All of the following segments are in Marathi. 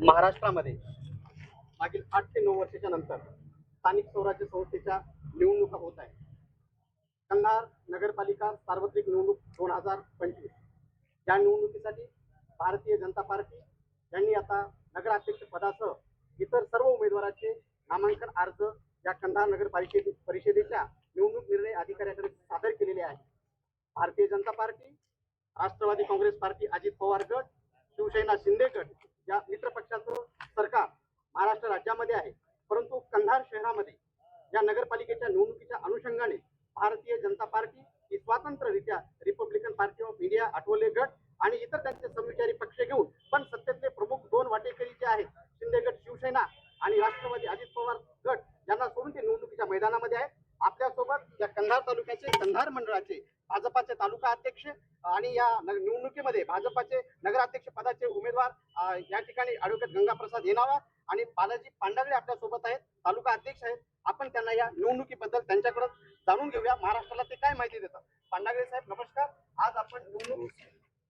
महाराष्ट्रामध्ये मागील आठ ते नऊ वर्षाच्या नंतर स्थानिक स्वराज्य संस्थेच्या निवडणुका होत आहे कंधार नगरपालिका सार्वत्रिक निवडणूक दोन हजार पंचवीस. या निवडणुकीसाठी भारतीय जनता पार्टी यांनी आता नगराध्यक्ष पदासह इतर सर्व उमेदवारांचे नामांकन अर्ज या कंधार नगरपालिके परिषदेच्या निवडणूक निर्णय अधिकाऱ्याकडे सादर केलेले आहे Bharatiya Janata party Rashtravadi Congress party Ajit Pawar गट शिवसेना शिंदे गट या मित्रपक्षाचं सरकार महाराष्ट्र राज्यामध्ये आहे. परंतु कंधार शहरामध्ये या नगरपालिकेच्या निवडणुकीच्या अनुषंगाने भारतीय जनता पार्टी ही स्वतंत्ररित्या Republican party of India Athawale गट आणि इतर त्यांचे समविचारी पक्ष घेऊन पण सत्तेतले प्रमुख दोन वाटेकरी जे आहेत शिंदे गट शिवसेना आणि राष्ट्रवादी अजित पवार गट यांना सोडून ते निवडणुकीच्या मैदानामध्ये आहे आपल्यासोबत या कंधार तालुक्याचे कंधार मंडळाचे भाजपाचे तालुका अध्यक्ष आणि या निवडणुकीमध्ये भाजपाचे नगराध्यक्ष पदाचे उमेदवार या ठिकाणी ॲडव्होकेट गंगाप्रसाद येणावा आणि बालाजी पांडागळे आपल्यासोबत आहेत तालुका अध्यक्ष आहेत. आपण त्यांना या निवडणुकीबद्दल त्यांच्याकडून जाणून घेऊया. महाराष्ट्राला ते काय माहिती देतात? पांडागळे साहेब नमस्कार. आज आपण निवडणूक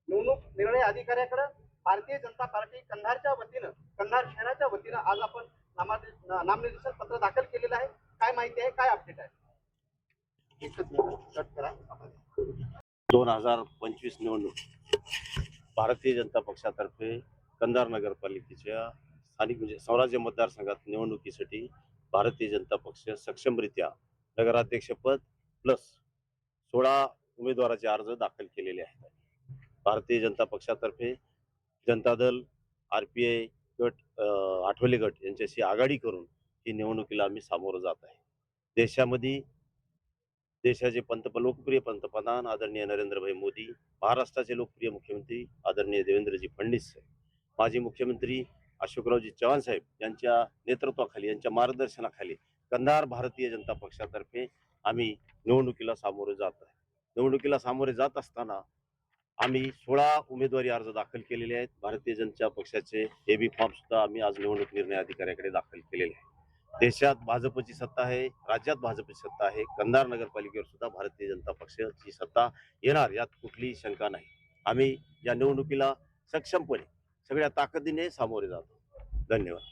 निवडणूक निर्णय अधिकाऱ्याकडे भारतीय जनता पार्टी कंधारच्या वतीनं कंधार शहराच्या वतीनं आज आपण नामनिर्देशन पत्र दाखल केलेलं आहे. काय माहिती आहे? काय अपडेट आहे? एकच मिनिट कट करा. दोन हजार पंचवीस निवडणूक. भारतीय जनता पक्षातर्फे कंधार नगरपालिकेच्या स्थानिक म्हणजे स्वराज्य मतदारसंघात निवडणुकीसाठी भारतीय जनता पक्ष सक्षमरित्या नगराध्यक्षपद प्लस सोळा उमेदवाराचे अर्ज दाखल केलेले आहेत. भारतीय जनता पक्षातर्फे Janata Dal R P I गट आठवले गट यांच्याशी आघाडी करून ही निवडणुकीला आम्ही सामोरं जात आहे. देशामध्ये देशाचे पंत लोकप्रिय पंतप्रधान आदरणीय नरेंद्रभाई मोदी महाराष्ट्राचे लोकप्रिय मुख्यमंत्री आदरणीय देवेंद्रजी फडणवीस साहेब माजी मुख्यमंत्री अशोकरावजी चव्हाण साहेब यांच्या नेतृत्वाखाली यांच्या मार्गदर्शनाखाली कंधार भारतीय जनता पक्षातर्फे आम्ही निवडणुकीला सामोरे जात आहे. निवडणुकीला सामोरे जात असताना आम्ही सोळा उमेदवारी अर्ज दाखल केलेले आहेत. भारतीय जनता पक्षाचे ए बी फॉर्म सुद्धा आम्ही आज निवडणूक निर्णय अधिकाऱ्याकडे दाखल केलेले आहे देशात भाजपची सत्ता आहे राज्यात भाजपची सत्ता आहे कंधार नगरपालिकेवर सुद्धा भारतीय जनता पक्षाची सत्ता येणार यात कुठलीही शंका नाही. आम्ही या निवडणुकीला सक्षमपणे सगळ्या ताकदीने सामोरे जातो. धन्यवाद.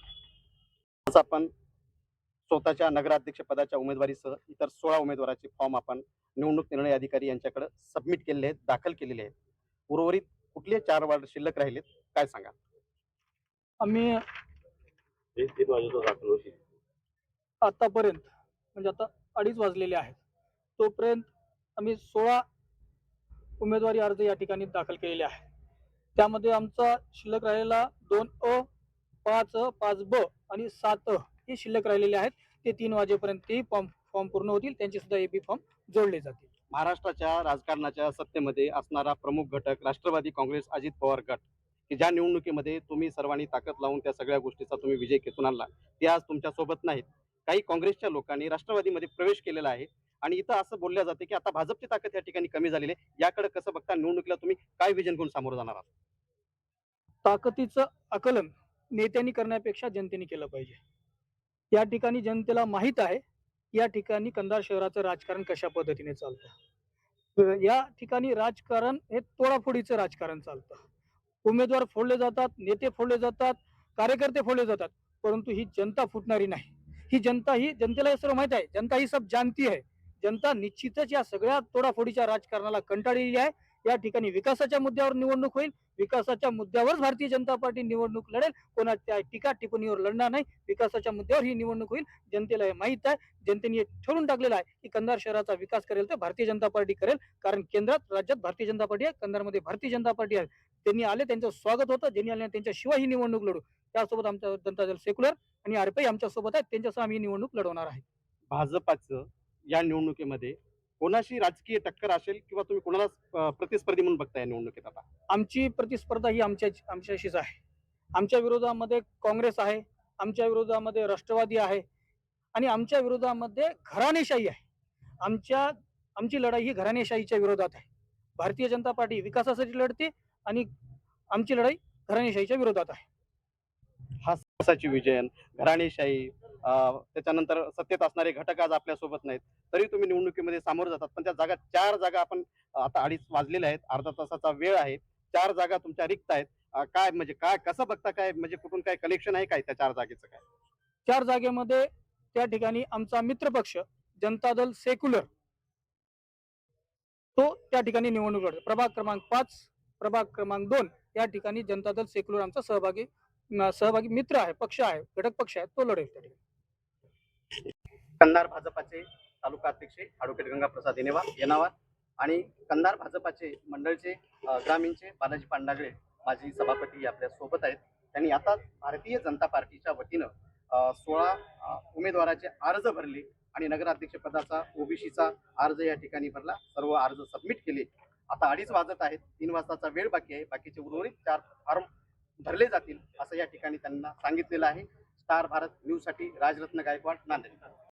आज आपण स्वतःच्या नगराध्यक्ष पदाच्या उमेदवारीसह इतर सोळा उमेदवाराचे फॉर्म आपण निवडणूक निर्णय अधिकारी यांच्याकडे सबमिट केलेले आहेत दाखल केलेले आहेत. उर्वरित कुठले चार वार्ड शिल्लक राहिलेत काय सांगा आम्ही हे तीन वाजेला दाखल होतील आतापर्यंत म्हणजे आता अडीच वाजलेले आहेत. तोपर्यंत आम्ही सोळा उमेदवारी अर्ज या ठिकाणी दाखल केलेले आहे त्यामध्ये आमचा शिल्लक राहिलेला दोन अ पाच अ पाच ब आणि सात अ हे शिल्लक राहिलेले आहेत. ते तीन वाजेपर्यंत ते फॉर्म फॉर्म पूर्ण होतील. त्यांचे सुद्धा एबी फॉर्म जोडले जातील. महाराष्ट्राच्या राजकारणाच्या सत्तेमध्ये असणारा प्रमुख घटक राष्ट्रवादी काँग्रेस अजित पवार गट. की ज्या निवडणुकीमध्ये तुम्ही सर्वांनी ताकद लावून त्या सगळ्या गोष्टीचा तुम्ही विजय खेचून आणला ते आज तुमच्यासोबत नाहीत. काही काँग्रेसच्या लोकांनी राष्ट्रवादीमध्ये प्रवेश केलेला आहे. आणि इथं असं बोलल्या जाते की आता भाजपची ताकद या ठिकाणी कमी झालेली आहे. याकडे कसं बघता निवडणुकीला तुम्ही काय विजन घेऊन सामोरं जाणार आहात? ताकदीचं आकलन नेत्यांनी करण्यापेक्षा जनतेने केलं पाहिजे. या ठिकाणी जनतेला माहीत आहे या ठिकाणी कंधार शहराचं राजकारण कशा पद्धतीने चालतं? या ठिकाणी राजकारण हे तोडाफोडीचं राजकारण चालतं. उमेदवार फोडले जातात नेते फोडले जातात कार्यकर्ते फोडले जातात परंतु ही जनता फुटणारी नाही. ही जनता ही जनतेला हे सर्व माहीत आहे. जनता ही सब जानती आहे. जनता निश्चितच या सगळ्या तोडाफोडीच्या राजकारणाला कंटाळलेली आहे. या ठिकाणी विकासाच्या मुद्द्यावर निवडणूक होईल. विकासाच्या मुद्द्यावरच भारतीय जनता पार्टी निवडणूक लढेल. कोणाच्या टीका टिप्पणीवर लढणार नाही. विकासाच्या मुद्द्यावर ही निवडणूक होईल. जनतेला हे माहीत आहे. जनतेने हे ठरवून टाकलेलं आहे की कंधार शहराचा विकास करेल तर भारतीय जनता पार्टी करेल. कारण केंद्रात राज्यात भारतीय जनता पार्टी आहे. कंधारमध्ये भारतीय जनता पार्टी आहे. त्यांनी आले त्यांचं स्वागत होतं. ज्यांनी आले त्यांच्याशिवाय ही निवडणूक लढू. त्यासोबत आमचा जनता दल सेक्युलर आणि आरपीआय आमच्यासोबत आहेत. त्यांच्यासह आम्ही निवडणूक लढवणार आहे. भाजपाचं या निवडणुकीमध्ये कोणाशी राजकीय टक्कर असेल किंवा तुम्ही कोणाला प्रतिस्पर्धी म्हणून बघताय या निवडणुकीत आता? आमची प्रतिस्पर्धा ही आमच्या आमच्याशीच आहे. आमच्या विरोधामध्ये काँग्रेस आहे. आमच्या विरोधामध्ये राष्ट्रवादी आहे. आणि आमच्या विरोधामध्ये घराणेशाही आहे. आमच्या आमची लढाई ही घराणेशाहीच्या विरोधात आहे. भारतीय जनता पार्टी विकासासाठी लढते आणि आमची लढाई घराणेशाहीच्या विरोधात आहे. हा विकासाची विजयन घराणेशाही त्याच्यानंतर सत्तेत असणारे घटक आज आपल्यासोबत नाहीत. तरी तुम्ही निवडणुकीमध्ये सामोरं जातात. पण त्या जागा चार जागा आपण आता अडीच वाजलेल्या आहेत. अर्धा तासाचा वेळ आहे. चार जागा तुमच्या रिक्त आहेत. काय म्हणजे काय कसं बघता काय? म्हणजे कुठून काय कलेक्शन आहे काय त्या चार जागेचं काय? चार जागेमध्ये त्या ठिकाणी आमचा मित्रपक्ष जनता दल सेक्युलर तो त्या ठिकाणी निवडणूक लढतो प्रभाग क्रमांक पाच प्रभाग क्रमांक दोन या ठिकाणी जनता दल सेक्युलर आमचा सहभागी सहभागी मित्र आहे पक्ष आहे घटक पक्ष आहे तो लढेल त्या ठिकाणी. कंधार भाजपाचे तालुका अध्यक्ष ॲडव्होकेट गंगाप्रसाद येनेवार येनावार आणि कंधार भाजपाचे मंडळचे अ, ग्रामीणचे बालाजी पांडागळे माजी सभापती आपल्यासोबत आहेत. त्यांनी आता भारतीय जनता पार्टीच्या वतीनं अ, सोळा अ, उमेदवाराचे अर्ज भरले आणि नगराध्यक्षपदाचा ओबीसीचा अर्ज या ठिकाणी भरला. सर्व अर्ज सबमिट केले. आता अडीच वाजत आहेत तीन वाजताचा वेळ बाकी आहे. बाकीचे उर्वरित चार फॉर्म भरले जातील असं या ठिकाणी त्यांना सांगितलेलं आहे. स्टार भारत न्यूजसाठी राजरत्न गायकवाड नांदेड.